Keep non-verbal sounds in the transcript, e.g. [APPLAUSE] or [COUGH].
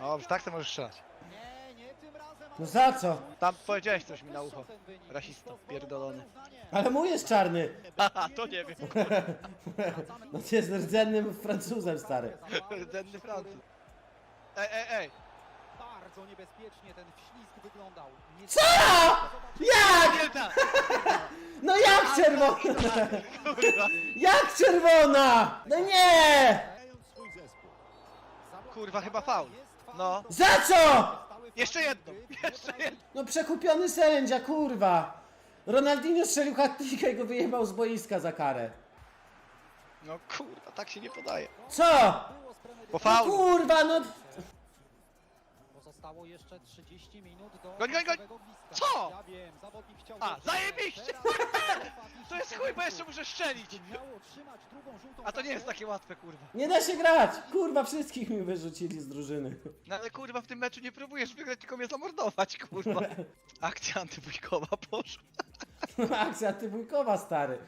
Dobrze, tak to możesz strzelać. Nie, nie tym razem. No za co? Tam powiedziałeś coś mi na ucho. Rasista, pierdolony. Ale mój jest czarny. [LAUGHS] Haha, to nie wiem. [LAUGHS] No ty jest rdzennym Francuzem, stary. Rdzenny Francuz. Ej, ej, ej. Bardzo niebezpiecznie ten wślizg wyglądał. Nie Co? Jak? No jak czerwona? Kurwa. Jak czerwona? No nie! Kurwa, chyba faul. No. Za co? Jeszcze jedno! Jeszcze jedno! No przekupiony sędzia, kurwa. Ronaldinho strzelił hat i go wyjebał z boiska za karę. No kurwa, tak się nie podaje. Co? Po No kurwa, no... Pozostało jeszcze 30 minut do Goń, goń, goń! Co? Ja wiem, zawodnik chciał A, zajebiście! To jest chuj, bo jeszcze muszę strzelić! A to nie jest takie łatwe, kurwa. Nie da się grać! Kurwa, wszystkich mi wyrzucili z drużyny. No ale kurwa, w tym meczu nie próbujesz wygrać, tylko mnie zamordować, kurwa. [LAUGHS] Akcja antybójkowa poszła. Akcja tybójkowa, stary.